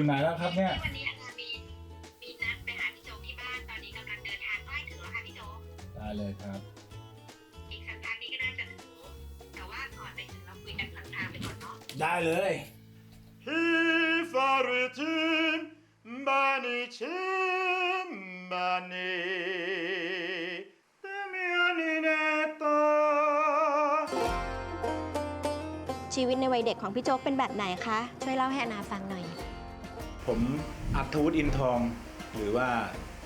อยู่ไหนแล้วครับเนี่ย วันนี้อนามีมีนัดไปหาพี่โจ๊กที่บ้านตอนนี้กำลังเดินทางใกล้ถึงแล้วค่ะพี่โจ๊กได้เลยครับ อีกสักพักนี้ก็น่าจะถึงแต่ว่าก่อนไปถึงเราคุยกันหลังทางไปก่อนเนาะได้เลย Hifaretim banichim bani demyaneta ชีวิตในวัยเด็กของพี่โจ๊กเป็นแบบไหนคะ ช่วยเล่าให้อนาฟังหน่อย ผมอัธวุฒิอินทอง หรือว่า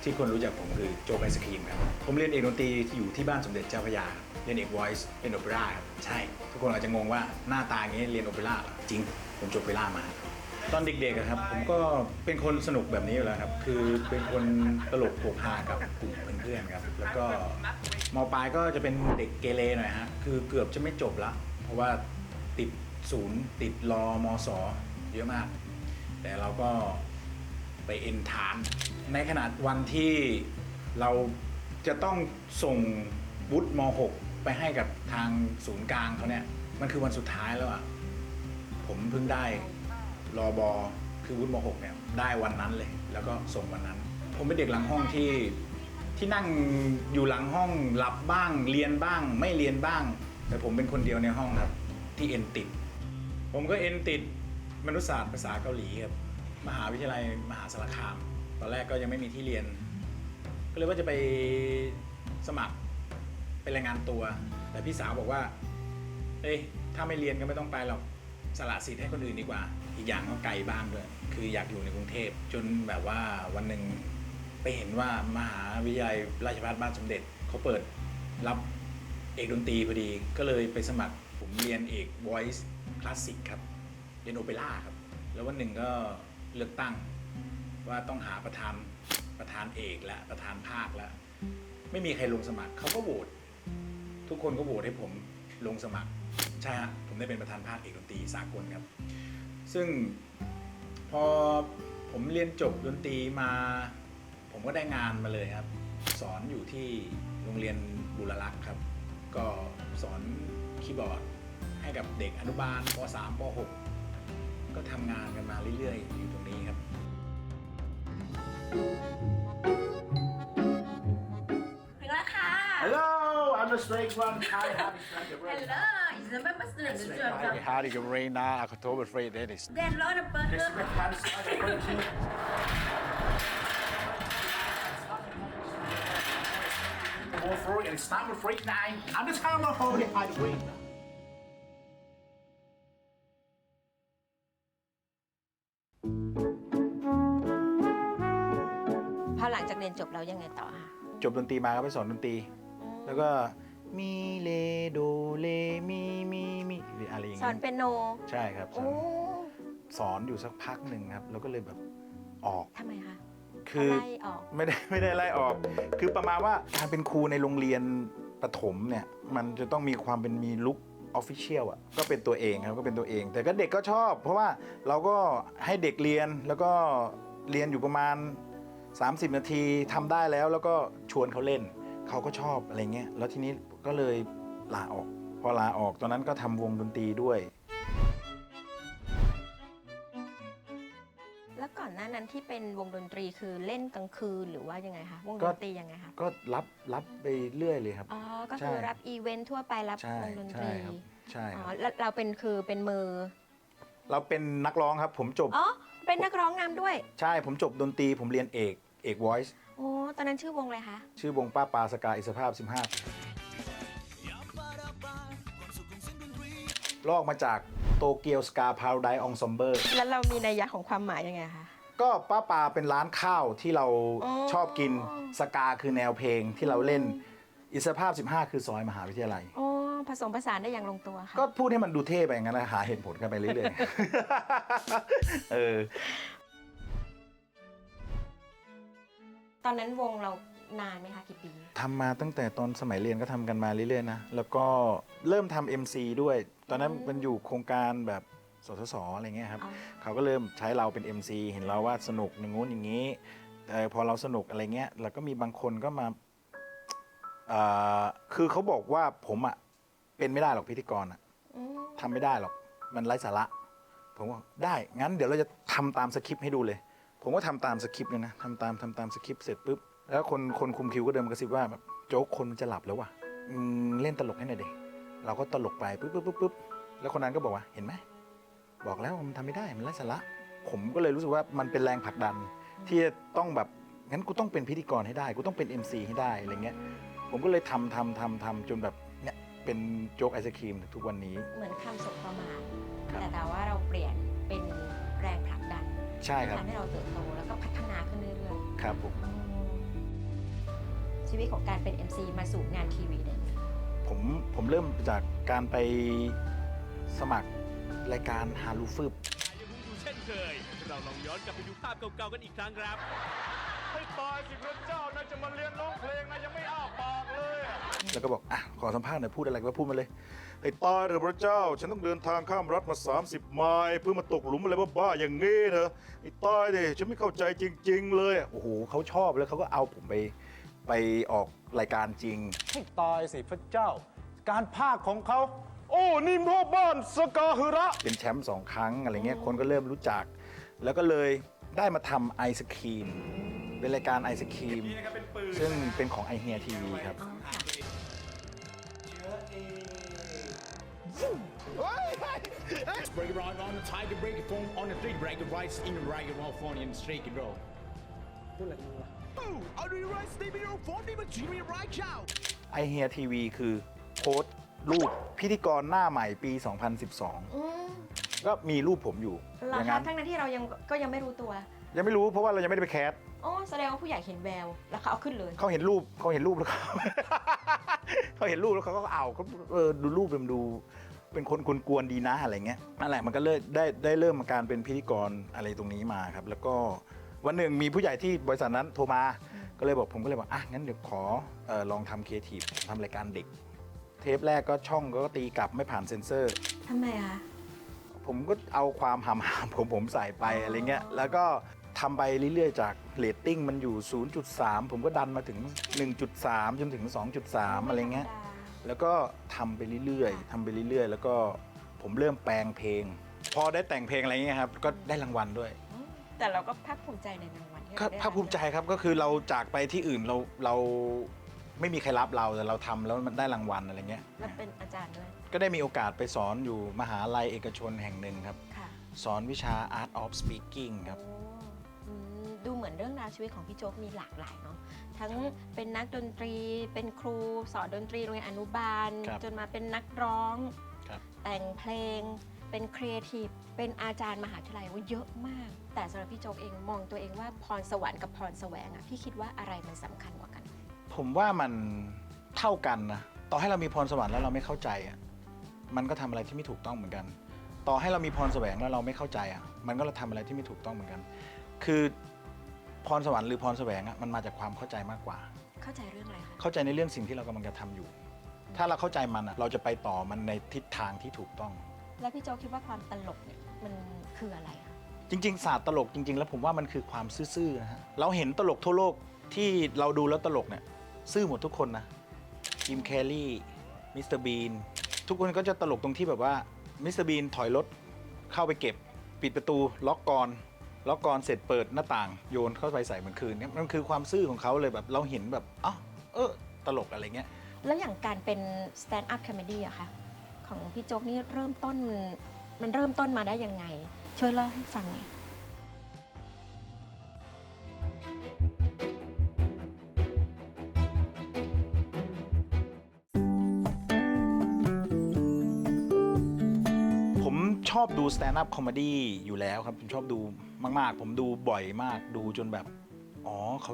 ที่คนรู้จักผมคือโจไอศครีมครับ ผมเรียนเอกดนตรีอยู่ที่บ้านสมเด็จเจ้าพระยา เรียนเอก voice เรียนโอเปร่าครับ ใช่ ทุกคนอาจจะงงว่าหน้าตาอย่างนี้เรียนโอเปร่าเหรอจริง ผมจบโอเปร่ามา ตอนเด็กๆอะครับ ผมก็เป็นคนสนุกแบบนี้อยู่แล้วครับ คือเป็นคนตลกโปกฮากับกลุ่มเพื่อนๆครับ แล้วก็มปลายก็จะเป็นเด็กเกเรหน่อยฮะ คือเกือบจะไม่จบละ เพราะว่าติดศูนย์ติดรอมสอเยอะมาก แต่เราก็ไปเอ็นทานในขนาดวันที่เราจะต้องส่งวุฒิม .6 ไปให้กับทางศูนย์กลางเขาเนี่ย มันคือวันสุดท้ายแล้วอะผมเพิ่งได้รอบอคือวุฒิม .6 เนี่ยได้วันนั้นเลย แล้วก็ส่งวันนั้น ผมเป็นเด็กหลังห้องที่ที่นั่งอยู่หลังห้องหลับบ้าง เรียนบ้าง ไม่เรียนบ้าง แต่ผมเป็นคนเดียวในห้องครับ ที่เอ็นติด ผมก็เอ็นติด มนุษยศาสตร์ภาษาเกาหลีครับมหาวิทยาลัยมหาสารคาม ตอนแรกก็ยังไม่มีที่เรียน ก็เลยว่าจะไปสมัครไปรายงานตัว แต่พี่สาวบอกว่า เอ้ยถ้าไม่เรียนก็ไม่ต้องไปหรอกสละสิทธิ์ให้คนอื่นดีกว่า อีกอย่างก็ไกลบ้านด้วยคืออยากอยู่ในกรุงเทพจนแบบว่าวันหนึ่งไปเห็นว่ามหาวิทยาลัยราชภัฏบ้านสมเด็จเขาเปิดรับเอกดนตรีพอดีก็เลยไปสมัครผมเรียนเอก voice classic ครับ เรียนโอเปร่าครับ แล้ววันหนึ่งก็เลือกตั้ง ว่าต้องหาประธานประธานเอกและประธานภาคแล้ว ไม่มีใครลงสมัครเขาก็โหวตทุกคนก็โหวตให้ผมลงสมัครใช่ฮะผมได้เป็นประธานภาคเอกดนตรีสากลครับ ซึ่งพอผมเรียนจบดนตรีมา ผมก็ได้งานมาเลยครับ สอนอยู่ที่โรงเรียนบุรลักษ์ครับ ก็สอนคีย์บอร์ดให้กับเด็กอนุบาลป .3 ป .6 ก็ทำงานกันมาเรื่อยๆ อยู่ตรงนี้ครับ ถึงแล้วค่ะ Hello I'm the straight one Hi Hello is the member student the job How do you rain now October free Dennis then lot of burger Go through and start with free nine I'm just kind of holding by the way พอหลังจากเรียนจบเรายังไงต่อคะจบดนตรีมาก็ไปสอนดนตรี แล้วก็มีเลโดเลมีมีมีอะไรอย่างสอนเงี้ยเปียโนใช่ครับสอโอ้นสอนอยู่สักพักหนึ่งครับ แล้วก็เลยแบบออกทำไมคะคือไล่ออกไม่ได้ไม่ได้ไล่ออก คือประมาณว่าการเป็นครูในโรงเรียนประถมเนี่ย มันจะต้องมีความเป็นมีลุคออฟฟิเชียลอะก็เป็นตัวเองครับก็เป็นตัวเอง แต่ก็เด็กก็ชอบ เพราะว่าเราก็ให้เด็กเรียนแล้วก็เรียนอยู่ประมาณ 30 นาทีทำได้แล้วแล้วก็ชวนเขาเล่น เขาก็ชอบอะไรเงี้ยแล้วทีนี้ก็เลยลาออก พอลาออกตอนนั้นก็ทำวงดนตรีด้วย แล้วก่อนหน้านั้นที่เป็นวงดนตรีคือเล่นกลางคืนหรือว่ายังไงคะวงก็ดนตรียังไงคะก็รับรับไปเรื่อยเลยครับอ๋อก็ใช่คือรับอีเวนท์ทั่วไปรับใช่วงดนตใช่รีครับใช่คอ๋อรับแล้วเราเป็นคือเป็นมือ เราเป็นนักร้องครับ ผมจบอ๋อเป็นนักร้องนำด้วย ใช่ผมจบดนตรีผมเรียนเอก เอก voice โอ้ตอนนั้นชื่อวงอะไรคะ ชื่อวงป้าปลาสกาอิสภาพ 15 ลอกมาจากโตเกียวสกาพาวไดองซอมเบอร์แล้วเรามีนัยยะของความหมายยังไงคะ ก็ป้าปลาเป็นร้านข้าวที่เราอ๋อชอบกินสกาคือแนวเพลงที่เราเล่นอิสภาพ 15 คือซอยมหาวิทยาลัยโอ้ผสมผสานได้อย่างลงตัวค่ะ ก็พูดให้มันดูเท่ไปอย่างนั้นนะหาเหตุผลกันไปเรื่อยๆ เออ ตอนนั้นวงเรานานไหมคะกี่ปี ทำมาตั้งแต่ตอนสมัยเรียนก็ทำกันมาเรื่อยๆนะ แล้วก็เริ่มทำ MC ด้วย ตอนนั้นมันอยู่โครงการแบบสสสอะไรเงี้ยครับ อ๋อเขาก็เริ่มใช้เราเป็น MC เห็นเราว่าสนุกอย่างงู้นอย่างนี้เออพอเราสนุกอะไรเงี้ย แล้วก็มีบางคนก็มาเอ่อคือเขาบอกว่าผมอะเป็นไม่ได้หรอกพิธีกรอะอืมทำไม่ได้หรอก มันไร้สาระ ผมว่าได้ งั้นเดี๋ยวเราจะทำตามสคริปต์ให้ดูเลย ผมก็ทำตามสคริปต์เลยนะทำตามทำตามสคริปต์เสร็จปุ๊บแล้วคนคนคุมคิวก็เดินมากระซิบว่าแบบโจ๊กคนมันจะหลับแล้วว่ะอืมเล่นตลกให้หน่อยดิเราก็ตลกไปปุ๊บปุ๊บปุ๊บปุ๊บแล้วคนนั้นก็บอกว่าเห็นไหมบอกแล้วมันทำไม่ได้มันไร้สาระผมก็เลยรู้สึกว่ามันเป็นแรงผลักดัน ที่จะต้องแบบงั้นกูต้องเป็นพิธีกรให้ได้กูต้องเป็น MC ให้ได้อะไรเงี้ยผมก็เลยทำทำทำทำจนแบบเนี่ยเป็นโจ๊กไอศครีมถึงทุกวันนี้ เหมือนคำสบประมาทครับแต่แต่ว่าเราเปลี่ยนเป็นแรงผลักดัน ใช่ครับ ทำให้เราเติบโตแล้วก็พัฒนาขึ้นเรื่อยครับผม ๆอืมชีวิตของการเป็น MC มาสู่งานทีวีเนี่ยผมผมเริ่มจากการไปสมัครรายการฮารูฟึบยังคงอยู่เช่นเคย เราลองย้อนกลับไปดูภาพเก่าๆกันอีกครั้งครับ ให้ตายสิพระเจ้าน่าจะมาเรียนร้องเพลงนะยังไม่อ้าปากเลยอะแล้วก็บอกอะขอสัมภาษณ์หน่อยพูดอะไรก็พูดมาเลยไอ้ตายเถอะพระเจ้า ฉันต้องเดินทางข้ามรัฐมา 30 ไมล์เพื่อมาตกหลุมอะไรบ้าๆอย่างงี้เนอะไอ้ตายดิฉันไม่เข้าใจจริง ๆ เลยโอ้โหเขาชอบแล้วเขาก็เอาผมไปไปออกรายการจริง ให้ตายสิพระเจ้า การภาคของเขา โอ้นี่พ่อบ้านสกาฮึระ เป็นแชมป์สองครั้งอะไรเงี้ยคนก็เริ่มรู้จัก แล้วก็เลยได้มาทำไอศครีม เป็นรายการไอศครีม ซึ่งเป็นของไอเฮียทีวีครับไอเฮียทีวีคือโพสต์รูปพิธีกรหน้าใหม่ปี 2012 อืก็มีรูปผมอยู่ราคะทั้งนั้นที่เรายังก็ยังไม่รู้ตัว ยังไม่รู้เพราะว่าเรายังไม่ได้ไปแคส อ๋อแสดงว่าผู้ใหญ่เห็นแววแล้วเขาเอาขึ้นเลย เขาเห็นรูปเขาเห็นรูปแล้วเขา เขาเห็นรูปแล้วเขาก็เอาเขาเออดูรูปมันดู เป็นคนกวนๆดีนะอะไรเงี้ยนั่นแหละมันก็เลยได้ได้เริ่มมาการเป็นพิธีกรอะไรตรงนี้มาครับ แล้วก็วันหนึ่งมีผู้ใหญ่ที่บริษัทนั้นโทรมา ก็เลยบอกผมก็เลยบอกอะงั้นเดี๋ยวขอเอ่อลองทำครีเอทีฟทำรายการเด็ก เทปแรกก็ช่องก็ตีกลับไม่ผ่านเซ็นเซอร์ ทำไมคะ ผมก็เอาความหำๆของผมใส่ไปอะไรเงี้ย แล้วก็ ทำไปเรื่อยๆ จากเรตติ้งมันอยู่ 0.3 ผมก็ดันมาถึง 1.3 จนถึง 2.3 อะไรเงี้ย แล้วก็ทำไปเรื่อยๆทำไปเรื่อยๆ แล้วก็ผมเริ่มแปลงเพลง พอได้แต่งเพลงอะไรเงี้ยครับ ก็ได้รางวัลด้วยอืมแต่เราก็ภาคภูมิใจในรางวัลที่ก็เราได้ภาคภูมิใจครับก็คือเราจากไปที่อื่นเราเราไม่มีใครรับเราแต่เราทำแล้วมันได้รางวัลอะไรเงี้ยแล้วเป็นอาจารย์ด้วยก็ได้มีโอกาสไปสอนอยู่มหาลัยเอกชนแห่งหนึ่งครับ ค่ะสอนวิชา Art of Speaking ครับ โอ้อืม ดูเหมือนเรื่องราวชีวิตของพี่โจ๊กมีหลากหลายเนาะทั้งเป็นนักดนตรี เป็นครูสอนดนตรีโรงเรียนอนุบาล ครับจนมาเป็นนักร้อง ครับ แต่งเพลง เป็นครีเอทีฟเป็นอาจารย์มหาวิทยาลัยว่าเยอะมาก แต่สำหรับพี่โจ๊กเองมองตัวเองว่าพรสวรรค์กับพรแสวงอะพี่คิดว่าอะไรมันสำคัญกว่ากัน ผมว่ามันเท่ากันนะ ต่อให้เรามีพรสวรรค์แล้วเราไม่เข้าใจอะ มันก็ทำอะไรที่ไม่ถูกต้องเหมือนกัน ต่อให้เรามีพรแสวงแล้วเราไม่เข้าใจอะ มันก็ทำอะไรที่ไม่ถูกต้องเหมือนกัน คือ พรสวรรค์หรือพรแสวงอะมันมาจากความเข้าใจมากกว่า เข้าใจเรื่องอะไรคะเข้าใจในเรื่องสิ่งที่เรากำลังจะทำอยู่ ถ้าเราเข้าใจมันอะเราจะไปต่อมันในทิศทางที่ถูกต้อง แล้วพี่โจ๊กคิดว่าความตลกเนี่ยมันคืออะไรคะจริง ๆ ศาสตร์ตลกจริง ๆ แล้วผมว่ามันคือความซื่อๆนะฮะเราเห็นตลกทั่วโลกที่เราดูแล้วตลกเนี่ยซื่อหมดทุกคนนะจิมแคลรี่มิสเตอร์บีนทุกคนก็จะตลกตรงที่แบบว่ามิสเตอร์บีนถอยรถเข้าไปเก็บ ปิดประตูล็อกกร ล็อกกรเสร็จเปิดหน้าต่างโยนเข้าไปใส่เหมือนคืนเนี่ยมันคือความซื่อของเขาเลยแบบเราเห็นแบบอ๋อเออตลกอะไรเงี้ย แล้วอย่างการเป็น stand up comedy อะคะของพี่โจ๊กนี่เริ่มต้นมันเริ่มต้นมาได้ยังไง ช่วยเล่าให้ฟังหน่อย ชอบดู stand up comedy อยู่แล้วครับ ผมชอบดูมาก ๆ ผมดูบ่อยมากดูจนแบบ อ๋อเขา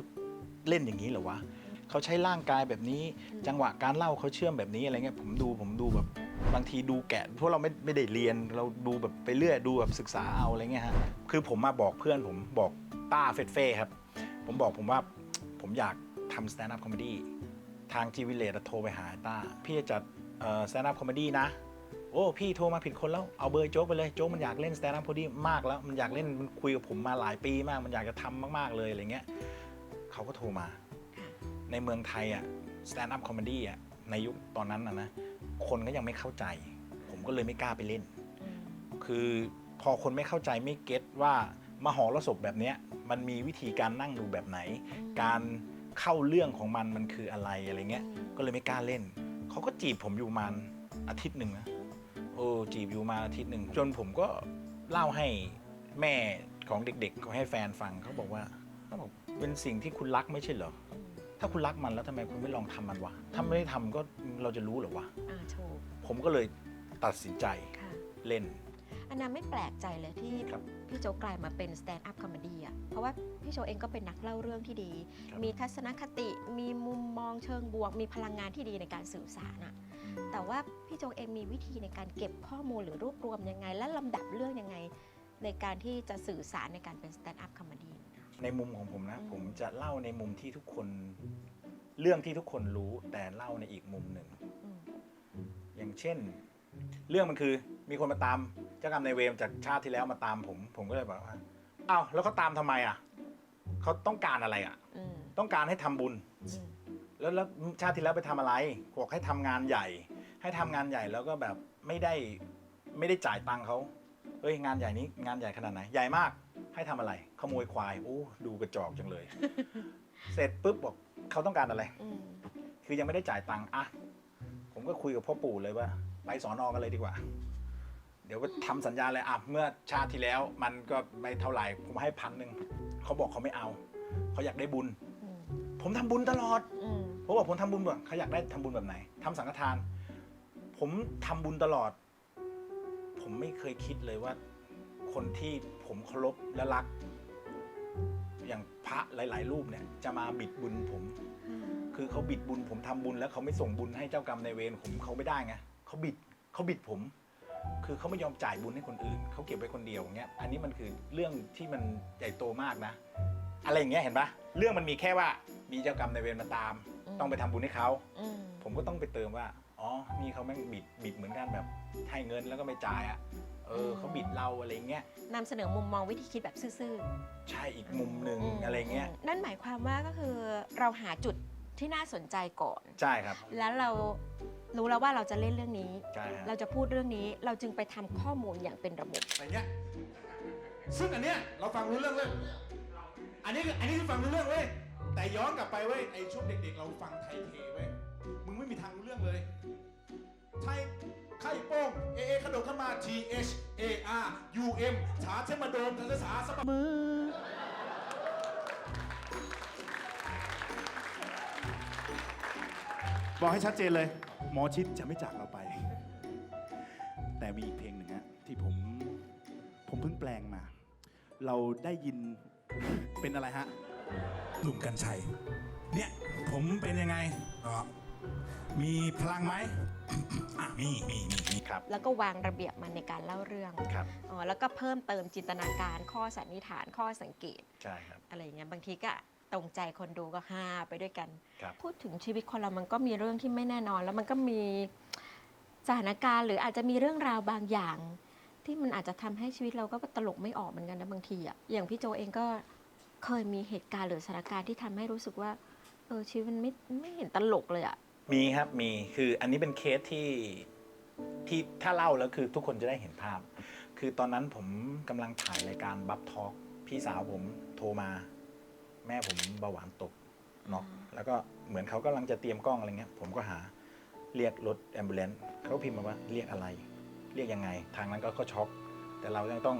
เล่นอย่างนี้เหรอวะเขาใช้ร่างกายแบบนี้ จังหวะการเล่าเขาเชื่อมแบบนี้อะไรเงี้ยผมดูผมดูแบบบางทีดูแกะเพราะเราไม่ไม่ได้เรียนเราดูแบบไปเรื่อยดูแบบศึกษาเอาอะไรเงี้ยฮะคือผมมาบอกเพื่อนผมบอกต้าเฟดเฟ่ครับ ผมบอกผมว่าผมอยากทำ stand up comedy ทางทีวีเลดโทรไปหาต้าพี่จะจัดเอ่อ stand up comedy นะ โอ้พี่โทรมาผิดคนแล้วเอาเบอร์โจ๊กไปเลยโจ๊กมันอยากเล่นสแตนด์อัพพอดีมากแล้วมันอยากเล่นมันคุยกับผมมาหลายปีมาก มันอยากจะทำมากๆเลยอะไรเงี้ยเขาก็โทรมา ในเมืองไทยอะสแตนด์อัพคอมเมดี้อะในยุคตอนนั้นนะนะคนก็ยังไม่เข้าใจ ผมก็เลยไม่กล้าไปเล่น คือพอคนไม่เข้าใจไม่เก็ตว่ามหรสพแบบเนี้ยมันมีวิธีการนั่งดูแบบไหน การเข้าเรื่องของมันมันคืออะไรอะไรเงี้ยก็เลยไม่กล้าเล่นเขาก็จีบผมอยู่มาณอาทิตย์หนึ่งนะ โอ้จีบอยู่มาอาทิตย์หนึ่งจนผมก็เล่าให้แม่ของเด็กๆเขาให้แฟนฟังเขาบอกว่าเขาบอกเป็นสิ่งที่คุณรักไม่ใช่เหรอ ถ้าคุณรักมันแล้วทำไมคุณไม่ลองทำมันวะถ้าไม่ได้ทำก็เราจะรู้เหรอวะอ่าถูกผมก็เลยตัดสินใจค่ะ เล่น อันนั้นไม่แปลกใจเลยที่ครับ พี่โจกกลายมาเป็นสแตนด์อัพคอมเมดี้อะ เพราะว่าพี่โจเองก็เป็นนักเล่าเรื่องที่ดีครับมีทัศนคติ มีมุมมองเชิงบวก มีพลังงานที่ดีในการสื่อสารอะ แต่ว่าพี่โจกเองมีวิธีในการเก็บข้อมูลหรือรวบรวมยังไง และลำดับเรื่องยังไง ในการที่จะสื่อสารในการเป็นสแตนด์อัพคอมเมดี้ในมุมของผมนะอืมผมจะเล่าในมุมที่ทุกคน เรื่องที่ทุกคนรู้แต่เล่าในอีกมุมหนึ่ง อย่างเช่น เรื่องมันคือมีคนมาตามเจ้ากรรมนายเวรจากชาติที่แล้วมาตามผม ผมก็เลยบอกว่าอ้าวแล้วเขาตามทำไมอะเขาต้องการอะไรอะอืมต้องการให้ทำบุญ อืม แล้วแล้วชาติที่แล้วไปทำอะไรบอกให้ทำงานใหญ่ ให้ทำงานใหญ่แล้วก็แบบไม่ได้ไม่ได้จ่ายตังค์เขาเฮ้ยงานใหญ่นี้งานใหญ่ขนาดไหนใหญ่มากให้ทำอะไร ขโมยควายโอ้ดูกระจอกจังเลย เสร็จปุ๊บบอกเขาต้องการอะไร อืมคือยังไม่ได้จ่ายตังค์อะผมก็คุยกับพ่อปู่เลยว่า ไปสอนอกันเลยดีกว่า เดี๋ยวก็ทำสัญญาเลยอะเมื่อชาติที่แล้วมันก็ไม่เท่าไหร่ผมให้พันหนึ่งเขาบอกเขาไม่เอา เขาอยากได้บุญอืม ผมทำบุญตลอด อืมผมบอกผมทำบุญแบบเขาอยากได้ทำบุญแบบไหนทำสังฆทาน ผมทำบุญตลอด ผมไม่เคยคิดเลยว่า คนที่ผมเคารพและรัก อย่างพระหลาย ๆ รูปเนี่ย จะมาบิดบุญผม คือเขาบิดบุญผมทำบุญแล้วเขาไม่ส่งบุญให้เจ้ากรรมนายเวรผมเขาไม่ได้ไงเขาบิดเขาบิดผม คือเขาไม่ยอมจ่ายบุญให้คนอื่นเขาเก็บไว้คนเดียวอย่างเงี้ยอันนี้มันคือเรื่องที่มันใหญ่โตมากนะ อะไรอย่างเงี้ยเห็นปะเรื่องมันมีแค่ว่า มีเจ้ากรรมนายเวรมาตามอืมต้องไปทำบุญให้เขาอืมผมก็ต้องไปเติมว่าอ๋อนี่เขาแม่งบิดบิดเหมือนกันแบบให้เงินแล้วก็ไม่จ่ายอะ่ะเออเขาบิดเราอะไรเงี้ยนำเสนอมุมมองวิธีคิดแบบซื่อๆใช่อีกมุมหนึ่งมอะไรเงี้ยนั่นหมายความว่าก็คือเราหาจุดที่น่าสนใจก่อนใช่ครับ แล้วเรารู้แล้วว่าเราจะเล่นเรื่องนี้ใช่ครับเราจะพูดเรื่องนี้เราจึงไปทำข้อมูลอย่างเป็นระบบอะไรเงี้ยซึ่งอันเนี้ยเราฟังรู้เรื่องเลยอันนี้คืออันนี้คือฟังรู้เรื่องเว้ย แต่ย้อนกลับไปเว้ยไอช่วงเด็กๆ เราฟังไทยเทเว้ยมึงไม่มีทางรู้เรื่องเลย ไทยไข่โป้งเอเอกระโดข้ามา T H A R U M ถาเทมาโดมทันสาสะบัดมือบอกให้ชัดเจนเลย หมอชิดจะไม่จากเราไป แต่มีอีกเพลงหนึ่งฮะที่ผมผมเพิ่งแปลงมา เราได้ยินเป็นอะไรฮะ หนุ่มกัญชัย เนี่ย ผมเป็นยังไงก็มีพลังไหม อะมีมีมีมีครับ แล้วก็วางระเบียบมันในการเล่าเรื่องครับ อ๋อแล้วก็เพิ่มเติมจินตนาการข้อสันนิษฐานข้อสังเกต ใช่ครับ อะไรอย่างเงี้ยบางทีก็ตรงใจคนดูก็ฮาไปด้วยกัน ครับ พูดถึงชีวิตคนเรามันก็มีเรื่องที่ไม่แน่นอน แล้วมันก็มีสถานการณ์ หรืออาจจะมีเรื่องราวบางอย่าง ที่มันอาจจะทำให้ชีวิตเราก็ตลกไม่ออกเหมือนกันนะบางทีอะอย่างพี่โจเองก็ เคยมีเหตุการณ์หรือสถานการณ์ที่ทำให้รู้สึกว่า เออชีวิตมันไม่ไม่เห็นตลกเลยอะมีครับมีคืออันนี้เป็นเคสที่ที่ถ้าเล่าแล้วคือทุกคนจะได้เห็นภาพ คือตอนนั้นผมกำลังถ่ายรายการบัฟทอ k พี่สาวผมโทรมา แม่ผมเบาหวานตกเนาะแล้วก็เหมือนเขากำลังจะเตรียมกล้องอะไรเงี้ยผมก็หาเรียกรถแอมบูเลนเขาพิมพ์มาว่าเรียกอะไร เรียกยังไง ทางนั้นก็ก็ช็อกแต่เรายังต้อง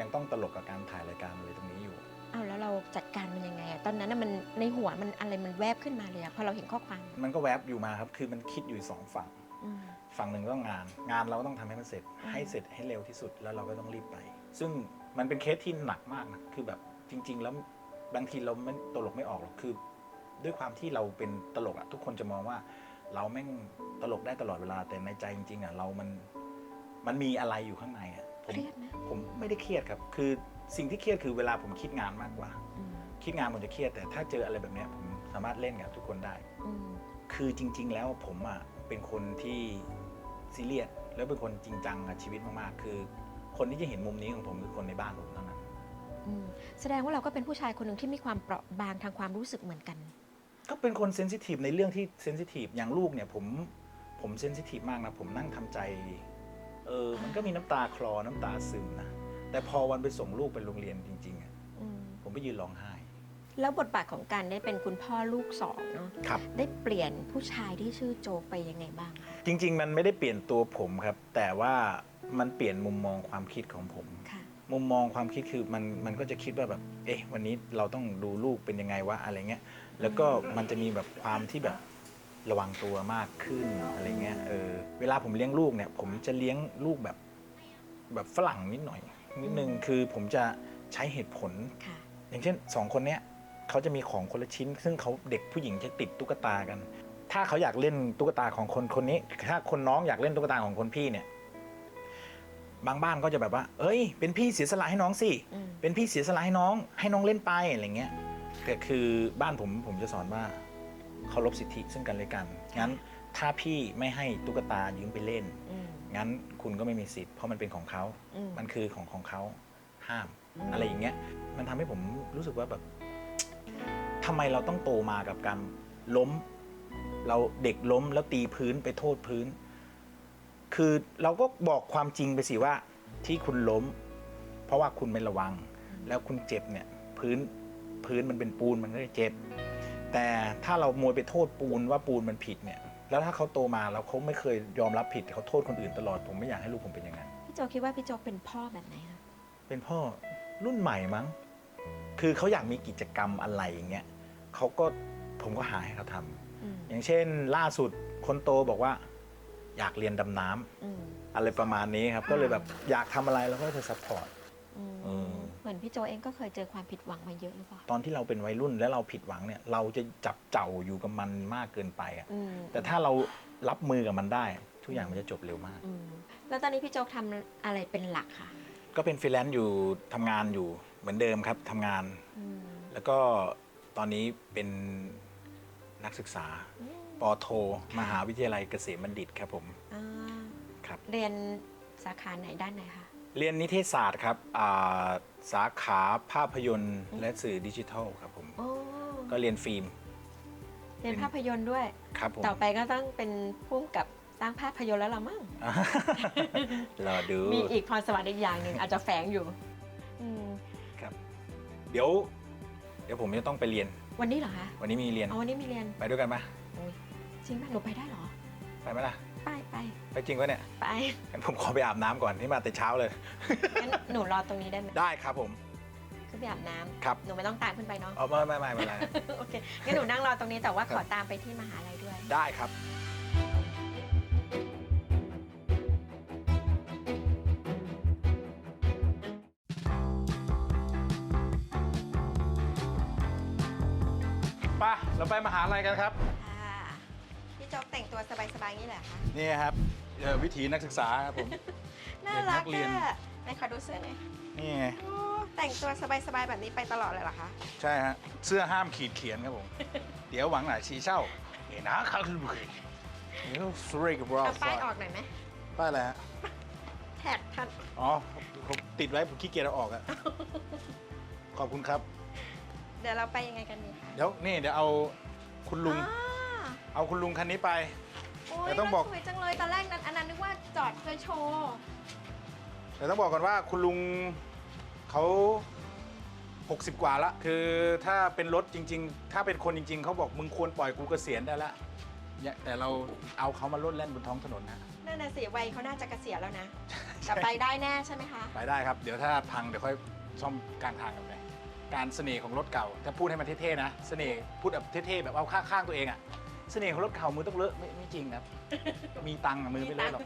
ยังต้องตลกกับการถ่ายรายการอะไรตรงนี้อยู่ อ้าวแล้วเราจัดการมันยังไงอะตอนนั้นน่ะมันในหัวมันอะไรมันแวบขึ้นมาเลยอะพอเราเห็นข้อความมันก็แวบอยู่มาครับ คือมันคิดอยู่สองฝั่ง อืม ฝั่งหนึ่งก็ต้องงาน งานเราก็ต้องทำให้มันเสร็จ อืม ให้เสร็จให้เร็วที่สุดแล้วเราก็ต้องรีบไป ซึ่งมันเป็นเคสที่หนักมากนะคือแบบจริง ๆ แล้วบางทีเราไม่ตลกไม่ออกหรอกคือ ด้วยความที่เราเป็นตลกอะทุกคนจะมองว่า เราแม่งตลกได้ตลอดเวลาแต่ในใจจริงๆอะเรามันมันมีอะไรอยู่ข้างในอะผเคม รียดไหมผมไม่ได้เครียดครับ คือ สิ่งที่เครียดคือเวลาผมคิดงานมากกว่าอืมคิดงานผมจะเครียด แต่ถ้าเจออะไรแบบเนี้ยผมสามารถเล่นกับทุกคนได้อืมคือจริง ๆ แล้วผมอะเป็นคนที่ซีเรียสแล้วเป็นคนจริงจังกับชีวิตมากๆ คือ คนที่จะเห็นมุมนี้ของผมคือคนในบ้านผมเท่านั้นอืมแสดงว่าเราก็เป็นผู้ชายคนหนึ่งที่มีความเปราะบางทางความรู้สึกเหมือนกัน ก็เป็นคนเซนซิทีฟในเรื่องที่เซนซิทีฟอย่างลูกเนี่ยผมผมเซนซิทีฟมากนะ ผมนั่งทำใจ เออ มันก็มีน้ำตาคลอน้ำตาซึมนะ แต่พอวันไปส่งลูกไปโรงเรียนจริงๆอะอืมผมไปยืนร้องไห้ แล้วบทบาทของการได้เป็นคุณพ่อลูกสองเนาะครับ ได้เปลี่ยนผู้ชายที่ชื่อโจกไปยังไงบ้างคะจริง ๆ มันไม่ได้เปลี่ยนตัวผมครับ แต่ว่ามันเปลี่ยนมุมมองความคิดของผม ค่ะ มุมมองความคิดคือมันมันก็จะคิดว่าแบบ เอ๊ะ วันนี้เราต้องดูลูกเป็นยังไงวะอะไรเงี้ย แล้วก็มันจะมีแบบความที่แบบระวังตัวมากขึ้นอะไรเงี้ย เออ เวลาผมเลี้ยงลูกเนี่ย ผมจะเลี้ยงลูกแบบแบบฝรั่งนิดหน่อย นิดนึงคือผมจะใช้เหตุผล ค่ะอย่างเช่นสองคนเนี้ยเขาจะมีของคนละชิ้น ซึ่งเขาเด็กผู้หญิงจะติดตุ๊กตากัน ถ้าเขาอยากเล่นตุ๊กตาของคนคนนี้ ถ้าคนน้องอยากเล่นตุ๊กตาของคนพี่เนี่ย บางบ้านก็จะแบบว่า เอ้ย เป็นพี่เสียสละให้น้องสิ อืมเป็นพี่เสียสละให้น้อง ให้น้องเล่นไปอะไรเงี้ยแต่คือบ้านผมผมจะสอนว่าเคารพสิทธิซึ่งกันและกัน งั้นถ้าพี่ไม่ให้ตุ๊กตายืมไปเล่น อืม งั้นคุณก็ไม่มีสิทธิ์เพราะมันเป็นของเขา อืม มันคือของของเขาห้ามอืมอะไรอย่างเงี้ย มันทำให้ผมรู้สึกว่าแบบทำไมเราต้องโตมากับการล้ม เราเด็กล้มแล้วตีพื้นไปโทษพื้น คือเราก็บอกความจริงไปสิว่าที่คุณล้ม เพราะว่าคุณไม่ระวัง แล้วคุณเจ็บเนี่ยพื้นพื้นมันเป็นปูนมันก็เลยเจ็บ แต่ถ้าเรามัวไปโทษปูนว่าปูนมันผิดเนี่ย แล้วถ้าเขาโตมาแล้วเขาไม่เคยยอมรับผิดเขาโทษคนอื่นตลอดผมไม่อยากให้ลูกผมเป็นอย่างนั้นพี่โจคิดว่าพี่โจเป็นพ่อแบบไหนคะเป็นพ่อรุ่นใหม่มั้ง คือเขาอยากมีกิจกรรมอะไรอย่างเงี้ยเขาก็ผมก็หาให้เขาทำอืมอย่างเช่น ล่าสุดคนโตบอกว่า อยากเรียนดำน้ำอืมอะไรประมาณนี้ครับ ก็เลยแบบอยากทำอะไรเราก็จะซัพพอร์ตอืม เออ เหมือนพี่โจเองก็เคยเจอความผิดหวังมาเยอะหรือเปล่าตอนที่เราเป็นวัยรุ่นแล้วเราผิดหวังเนี่ย เราจะจับเจ้าอยู่กับมันมากเกินไปอะอืมแต่ถ้าเรารับมือกับมันได้ ทุกอย่างมันจะจบเร็วมาก อืมแล้วตอนนี้พี่โจทำอะไรเป็นหลักคะก็เป็นฟรีแลนซ์อยู่ทำงานอยู่เหมือนเดิมครับทำงาน อืมแล้วก็ตอนนี้เป็นนักศึกษาอืม ปอโท มหาวิทยาลัยเกษมบัณฑิตครับผม อ่าครับ เรียนสาขาไหนด้านไหนคะ เรียนนิเทศศาสตร์ครับอ่า สาขาภาพยนตร์และสื่อดิจิทัลครับผม โอ้ก็เรียนฟิล์ม เรียนภาพยนตร์ด้วย ครับผม ต่อไปก็ต้องเป็นผู้กำกับสร้างภาพยนตร์แล้วละมั้ง รอดู มีอีกพรสวรรค์อีกอย่างหนึ่งอาจจะแฝงอยู่อืมครับ เดี๋ยว เดี๋ยวผมจะต้องไปเรียน วันนี้เหรอคะวันนี้มีเรียน เอาวันนี้มีเรียนไปด้วยกันปะโอ้ยจริงป่ะหนูไปได้เหรอ ไปไหมล่ะ ไปไปไปจริงปะเนี่ยไปงั้นผมขอไปอาบน้ำก่อนที่มาแต่เช้าเลย งั้นหนูรอตรงนี้ได้ไหมได้ครับผม ขึ้นไปอาบน้ำครับ หนูไม่ต้องตามขึ้นไปเนาะ เอาไม่ไม่ไม่ไม่เป็นไร โอเค งั้นหนูนั่งรอตรงนี้แต่ว่าครัขบอตามไปที่มหาลัยด้วย ได้ครับ ไปเราไปมหาลัยกันครับค่ะพี่โจ๊กแต่งตัวสบายๆนี่แหละคะนี่ครับเอ่อวิถีนักศึกษาครับผม น่าเด็กนัรักกเรียน อะไหนขอดูเสื้อหน่อยนี่ไงโอ้แต่งตัวสบายๆแบบนี้ไปตลอดเลยเหรอคะ ใช่ฮะเสื้อห้ามขีดเขียนครับผม เดี๋ยวหวังหนาชีเช่าเห็นนะครับเดี๋ยวสเรกบรอเอาป้ายออกหน่อยไหมป้ายอะไรฮะ แท็กทันอ๋อผมติดไว้ผมขี้เกียจเอาออกอะ ขอบคุณครับ เดี๋ยวเราไปยังไงกันดีคะเดี๋ยวนี่เดี๋ยวเอาคุณลุงอ่าเอาคุณลุงคันนี้ไป โอ้แต่ยต้องบอก รถสวยจังเลยตอนแรกนั้นอันนั้นนึกว่าจอดเพื่อโชว์ แต่ต้องบอกก่อนว่าคุณลุงเขา60 กว่าละคือถ้าเป็นรถจริง ๆ ถ้าเป็นคนจริง ๆเขาบอกมึงควรปล่อยกูเกษียณได้ละเนี่ยแต่เราเอาเขามาลดแล่นบนท้องถนนนะ นั่นน่ะสิวัยเขาน่าจะเกษียณแล้วนะ แต่ไปได้แน่ใช่ไหมคะ ไปได้ครับ เดี๋ยวถ้าพังเดี๋ยวค่อยซ่อมกลางทางกันไปการเสน่ห์ของรถเก่า ถ้าพูดให้มันเท่ๆนะ เสน่ห์พูดแบบเท่ๆแบบเอาข้างๆตัวเองอะ เสน่ห์ของรถเก่ามือต้องเลอะไม่ไม่จริงครับ มีตังค์อะมือไม่เลอะหรอก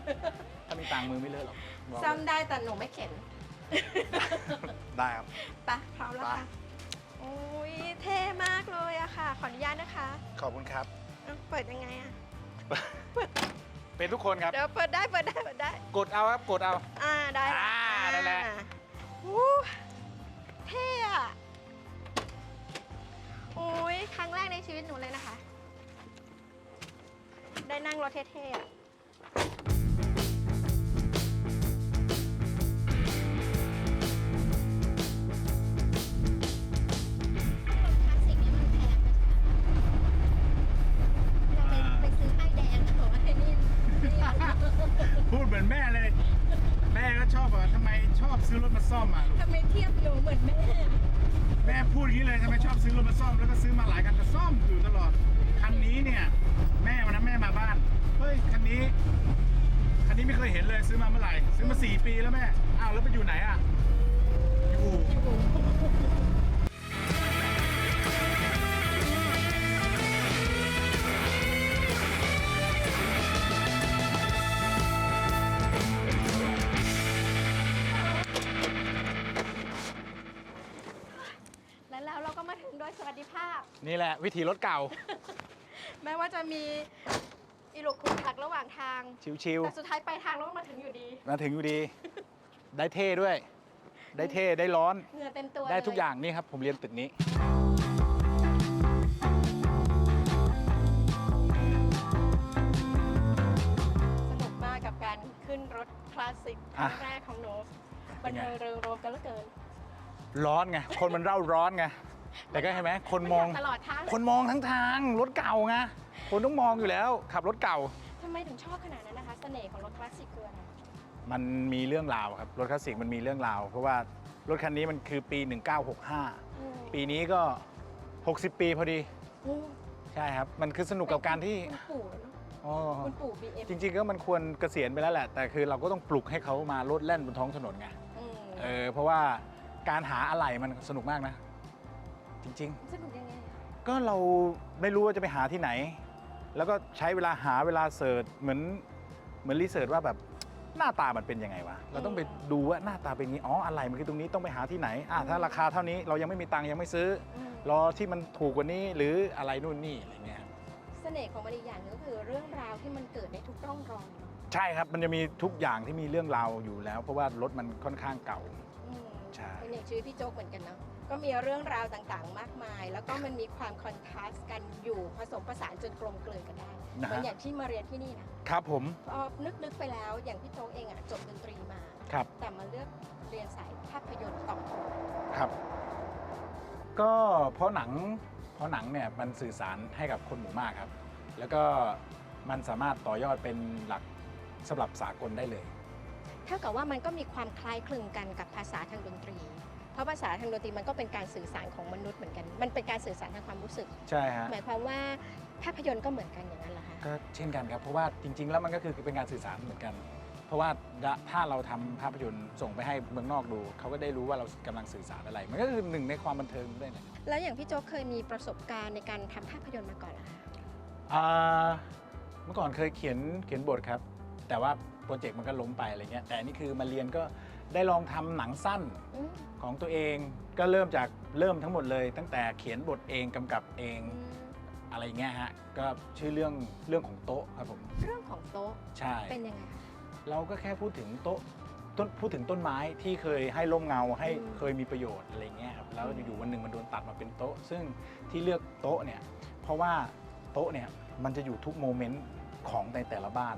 ถ้ามีตังค์มือไม่เลอะหรอกบอกเลยซ่อมได้แต่หนูไม่เข็นได้ครับ ไปะพร้อมแล้วค่ะโอ้ยเท่มากเลยอะค่ะ ขออนุญาตนะคะขอบคุณครับ เอ้าเปิดยังไงอะเป็นทุกคนครับ เดี๋ยวเปิดได้เปิดได้เปิดได้ กดเอาครับกดเอา อ่าได้อ่านั่นแหละอู้เท่อะโอ้ยครั้งแรกในชีวิตหนูเลยนะคะ ได้นั่งรถเท่ๆอะเราไปไปซื้อไอ้แดงนะบอกว่าไอ้นี่นี่พูดเหมือนแม่เลย แม่ก็ชอบอะทำไมชอบซื้อรถมาซ่อมอะลูกทำไมเทียบโยเหมือนแม่ แม่พูดอย่างนี้เลยทำไมชอบซื้อรถมาซ่อมแล้วก็ซื้อมาหลายคันแต่ซ่อมอยู่ตลอด นนี้เนี่ยแม่วันนั้นแม่มาบ้านเฮ้ยคันนี้คันนี้ไม่เคยเห็นเลยซื้อมาเมื่อไหร่ซื้อมาสี่ปีแล้วแม่อ้าวแล้วไปอยู่ไหนอะอยู่และแล้วเราก็มาถึงโดยสวัสดิภาพ นี่แหละวิธีรถเก่า แม้ว่าจะมีอีลุกขลุกขลักระหว่างทาง ชิวแต่สุดท้ายปลายทางเราก็มาถึงอยู่ดี ๆมาถึงอยู่ดี ได้เท่ด้วย ได้เท่ได้ร้อน เหงื่อเต็มตัวได้ทุกเลอย่างนี่ครับ ผมเรียนตึกนี้ สนุกมากกับการขึ้นรถคลาสสิกครั้งแรกของหนูบันเทิงเริงรมกันเหลือเกิน ร้อนไง คนมันเร่าร้อนไง แต่ก็เห็นไหมคนมอง ตลอดทางคนมองทั้งทางรถเก่าไงคนต้องมองอยู่แล้ว ขับรถเก่า ทำไมถึงชอบขนาดนั้นนะคะเสน่ห์ของรถคลาสสิกคืออะไรมันมีเรื่องราวครับรถคลาสสิกมันมีเรื่องราว เพราะว่ารถคันนี้มันคือปี 1965 อืมปีนี้ก็ 60 ปีพอดีอืมใช่ครับ มันคือสนุกกับการที่คุณปู่เนอะอ๋อคุณปู่ BM จริง ๆ ก็มันควรเกษียณไปแล้วแหละ แต่คือเราก็ต้องปลุกให้เขามาลดแล่นบนท้องถนนไง อืมเออเพราะว่าการหาอะไหล่มันสนุกมากนะ จริง สนุกยังไงอะๆ ก็เราไม่รู้ว่าจะไปหาที่ไหน แล้วก็ใช้เวลาหาเวลาเสิร์ชเหมือนเหมือนรีเสิร์ชว่าแบบหน้าตามันเป็นยังไงวะเราต้องไปดูว่าหน้าตาเป็นอย่างนี้อ๋ออะไรมันคือตรงนี้ต้องไปหาที่ไหนอะถ้าราคาเท่านี้เรายังไม่มีตังค์ยังไม่ซื้อ อืมรอที่มันถูกกว่านี้หรืออะไรนู่นนี่อะไรเงี้ยครับเสน่ห์ของมันอีกอย่างหนึงก็คือเรื่องราวที่มันเกิดในทุกร่องรอยเนอะใช่ครับมันจะมีทุกอย่างที่มีเรื่องราวอยู่แล้ว เพราะว่ารถมันค่อนข้างเก่า อืมใช่ เป็นอย่างชีวิตพี่โจ๊กเหมือนกันเนาะ ก็มีเรื่องราวต่างๆ มากมาย แล้วก็มันมีความคอนทราสต์กันอยู่ผสมผสานจนกลมกลืนกันได้นะฮะ เหมือนอย่างที่มาเรียนที่นี่นะครับผมพอนึกๆไปแล้วอย่างพี่โจ๊กเองอะจบดนตรีมา ครับแต่มาเลือกเรียนสายภาพยนตร์ต่อครับ ก็เพราะหนังเพราะหนังเนี่ยมันสื่อสารให้กับคนหมู่มากครับ แล้วก็มันสามารถต่อยอดเป็นหลักสำหรับสากลได้เลย เท่ากับว่ามันก็มีความคล้ายคลึงกันกับภาษาทางดนตรี เพราะภาษาทางดนตรีมันก็เป็นการสื่อสารของมนุษย์เหมือนกัน มันเป็นการสื่อสารทางความรู้สึก ใช่ฮะหมายความว่าภาพยนตร์ก็เหมือนกันอย่างนั้นเหรอคะก็เช่นกันครับเพราะว่าจริง ๆ แล้วมันก็คือเป็นการสื่อสารเหมือนกัน เพราะว่าถ้าเราทำภาพยนตร์ส่งไปให้เมืองนอกดู เขาก็ได้รู้ว่าเรากำลังสื่อสารอะไร มันก็คือหนึ่งในความบันเทิงด้วยนะแล้วอย่างพี่โจ๊กเคยมีประสบการณ์ในการทำภาพยนตร์มาก่อนเหรอคะอ่าเมื่อก่อนเคยเขียนเขียนบทครับ แต่ว่าโปรเจกต์มันก็ล้มไปอะไรเงี้ยแต่อันนี่คือมาเรียนก็ ได้ลองทำหนังสั้นอืมของตัวเองก็เริ่มจากเริ่มทั้งหมดเลย ตั้งแต่เขียนบทเองกำกับเองอืมอะไรเงี้ยฮะก็ชื่อเรื่องเรื่องของโต๊ะครับผมเรื่องของโต๊ะใช่ เป็นยังไงคะ เราก็แค่พูดถึงโต๊ะต้นพูดถึงต้นไม้ที่เคยให้ร่มเงาให้อืมเคยมีประโยชน์อะไรเงี้ยครับแล้วอยู่ๆวันหนึ่งมันโดนตัดมาเป็นโต๊ะ ซึ่งที่เลือกโต๊ะเนี่ยเพราะว่าโต๊ะเนี่ยมันจะอยู่ทุกโมเมนต์ของในแต่ละบ้าน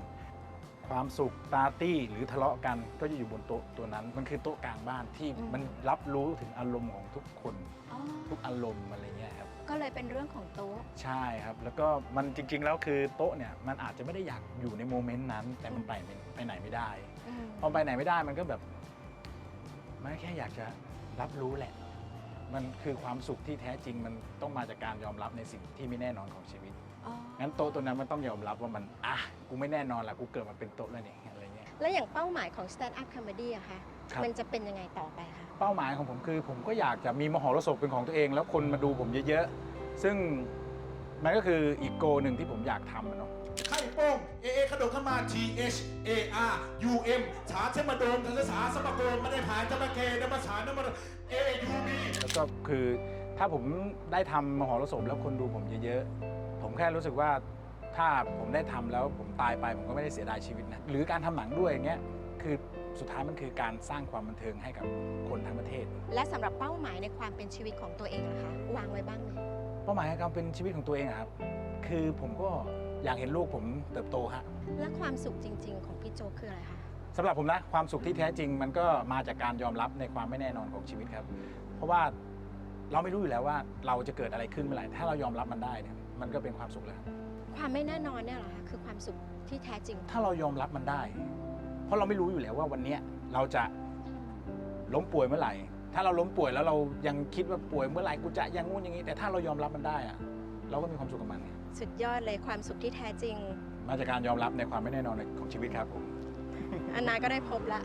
ความสุขปาร์ตี้หรือทะเลาะกันก็จะอยู่บนโต๊ะตัวนั้น มันคือโต๊ะกลางบ้านที่มันรับรู้ถึงอารมณ์ของทุกคน อ๋อทุกอารมณ์อะไรเงี้ยครับ ก็เลยเป็นเรื่องของโต๊ะ ใช่ครับ แล้วก็มันจริง ๆ แล้วคือโต๊ะเนี่ยมันอาจจะไม่ได้อยากอยู่ในโมเมนต์นั้น แต่มันไปไม่ไปไหนไม่ได้อืมพอไปไหนไม่ได้มันก็แบบมันแค่อยากจะรับรู้แหละ มันคือความสุขที่แท้จริงมันต้องมาจากการยอมรับในสิ่งที่ไม่แน่นอนของชีวิตอ๋อ งั้นโต๊ะตัวนั้นมันต้องยอมรับว่ามันอะกูไม่แน่นอนละกูเกิดมาเป็นโต๊ะแล้วเนี่ยอะไรเงี้ย แล้วอย่างเป้าหมายของ stand up comedy อะคะครับ มันจะเป็นยังไงต่อไปคะ เป้าหมายของผมคือ ผมก็อยากจะมีมหรสพเป็นของตัวเอง แล้วคนมาดูผมเยอะๆ ซึ่งมันก็คืออีกโกหนึ่งที่ผมอยากทำอะเนาะ ไข่โป้งเอเอกระโดดเข้ามา T H A R U M ฉาเชมาโดมทันสาสมโกนไม่ได้ผายจะมาเกนมาฉานมาเอยูบีแล้วก็คือถ้าผมได้ทำมหรสพแล้วคนดูผมเยอะๆผม แค่รู้สึกว่าถ้าผมได้ทำแล้วผมตายไปผมก็ไม่ได้เสียดายชีวิตนะหรือการทำหนังด้วยอย่างเงี้ยคือสุดท้ายมันคือการสร้างความบันเทิงให้กับคนทั้งประเทศ และสำหรับเป้าหมายในความเป็นชีวิตของตัวเองล่ะคะวางไว้บ้างไหมเป้าหมายในการเป็นชีวิตของตัวเองอะครับ คือผมก็อยากเห็นลูกผมเติบโตฮะและความสุขจริง ๆ ของพี่โจกคืออะไรคะสำหรับผมนะความสุขที่แท้จริงมันก็มาจากการยอมรับในความไม่แน่นอนของชีวิตครับ เพราะว่าเราไม่รู้อยู่แล้วว่าเราจะเกิดอะไรขึ้นเมื่อไหร่ถ้าเรายอมรับมันได้เนี่ย มันก็เป็นความสุขแล้วครับความไม่แน่นอนเนี่ยเหรอคะคือความสุขที่แท้จริง ถ้าเรายอมรับมันได้ เพราะเราไม่รู้อยู่แล้วว่าวันเนี้ยเราจะล้มป่วยเมื่อไหร่ ถ้าเราล้มป่วยแล้วเรายังคิดว่าป่วยเมื่อไหร่กูจะอยังงู้นอย่างนี้ แต่ถ้าเรายอมรับมันได้อะเราก็มีความสุขกับมันไงสุดยอดเลยความสุขที่แท้จริง มาจากการยอมรับในความไม่แน่นอนของชีวิตครับผม อันนาก็ได้พบละ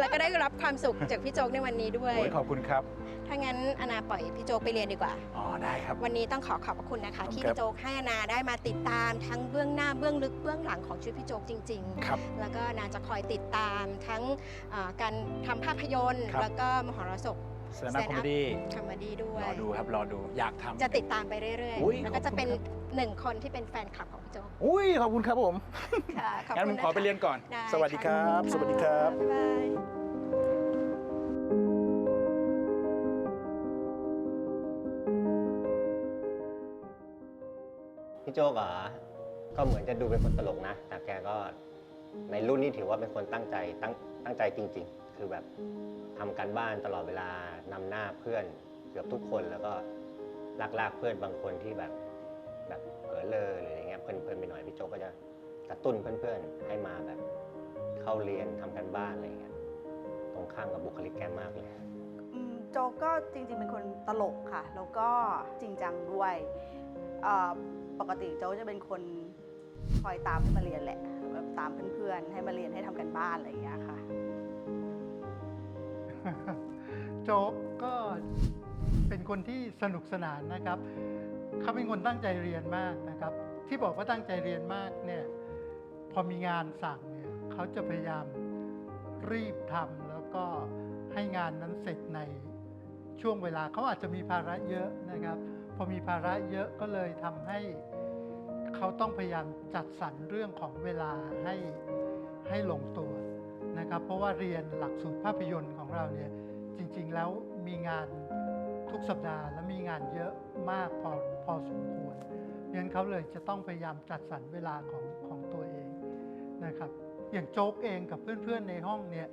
แล้วก็ได้รับความสุขจากพี่โจ๊กในวันนี้ด้วย โอ้ยขอบคุณครับ ถ้างั้นอนาปล่อยพี่โจ๊กไปเรียนดีกว่า อ๋อได้ครับ วันนี้ต้องขอขอบพระคุณนะคะขอบคุณที่ครับพี่โจ๊กให้อนาได้มาติดตามทั้งเบื้องหน้าเบื้องลึกเบื้องหลังของชีวิตพี่โจ๊กจริง ครับ ๆ แล้วก็นาจะคอยติดตามทั้งอ่าการทำภาพยนตร์ ครับ แล้วก็มหรสพส แตนด์อัพคอมเมดี้คอมเมดี้ด้วย รอดูครับ รอดู อยากทำ จะติดตามไปเรื่อยอุ๊ยๆแล้วก็จะเป็นขอบคุณครับหนึ่งคนที่เป็นแฟนคลับของพี่โจ๊กอุ้ย ขอบคุณครับผมค่ะขอบงั้นคุผณมนะขอคะไปเรียนก่อนได้สวัสดีครับะสวัสดีครับ บ๊ายบายพี่โจ๊กเหรอก็เหมือนจะดูเป็นคนตลกนะ แต่แกก็ในรุ่นนี้ถือว่าเป็นคนตั้งใจตั้งตั้งใจจริง ๆ คือแบบทำการบ้านตลอดเวลานำหน้าเพื่อนเกือบทุกคนแล้วก็ลากลากๆเพื่อนบางคนที่แบบแบบเผลอเลอหรืออะไรเงี้ยเพลินเพลินๆไปหน่อยพี่โจ๊กก็จะกระตุ้นเพื่อนๆ ให้มาแบบเข้าเรียนทำการบ้านอะไรเงี้ยตรงข้ามกับบุคลิกแกมากเลยอืมโจกก็จริงๆเป็นคนตลกค่ะ แล้วก็จริงจังด้วยปกติโจกจะเป็นคนคอยตามให้มาเรียนแหละแบบตามเพื่อนๆให้มาเรียนให้ทำกันบ้านอะไรอย่างเงี้ยค่ะ โจ๊กก็เป็นคนที่สนุกสนานนะครับ เขาเป็นคนตั้งใจเรียนมากนะครับ ที่บอกว่าตั้งใจเรียนมากเนี่ยพอมีงานสั่งเนี่ยเขาจะพยายามรีบทำแล้วก็ให้งานนั้นเสร็จในช่วงเวลาเขาอาจจะมีภาระเยอะนะครับ พอมีภาระเยอะก็เลยทำให้เขาต้องพยายามจัดสรรเรื่องของเวลาให้ให้ลงตัว นะครับ เพราะว่าเรียนหลักสูตรภาพยนตร์ของเราเนี่ยจริงๆแล้วมีงานทุกสัปดาห์และมีงานเยอะมากพอพอสมควรงั้นเขาเลยจะต้องพยายามจัดสรรเวลาของของตัวเองนะครับ อย่างโจ๊กเองกับเพื่อนๆในห้องเนี่ย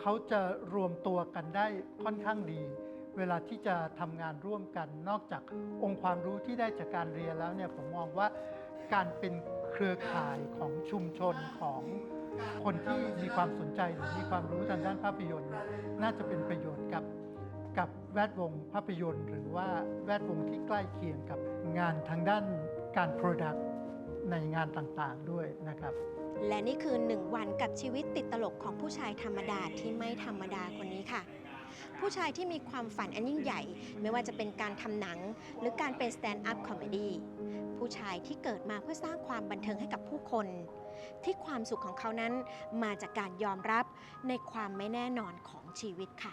เขาจะรวมตัวกันได้ค่อนข้างดี เวลาที่จะทำงานร่วมกัน นอกจากองค์ความรู้ที่ได้จากการเรียนแล้วเนี่ยผมมองว่าการเป็นเครือข่ายของชุมชนของ คนที่มีความสนใจหรือมีความรู้ทางด้านภาพยนตร์เนี่ยน่าจะเป็นประโยชน์กับกับแวดวงภาพยนตร์หรือว่าแวดวงที่ใกล้เคียงกับงานทางด้านการ Product ในงานต่างๆด้วยนะครับ และนี่คือหนึ่งวันกับชีวิตติดตลกของผู้ชายธรรมดาที่ไม่ธรรมดาคนนี้ค่ะ ผู้ชายที่มีความฝันอันยิ่งใหญ่ ไม่ว่าจะเป็นการทำหนัง หรือการเป็นสแตนด์อัพคอมเมดี้ผู้ชายที่เกิดมาเพื่อสร้างความบันเทิงให้กับผู้คน ที่ความสุขของเขานั้นมาจากการยอมรับในความไม่แน่นอนของชีวิตค่ะ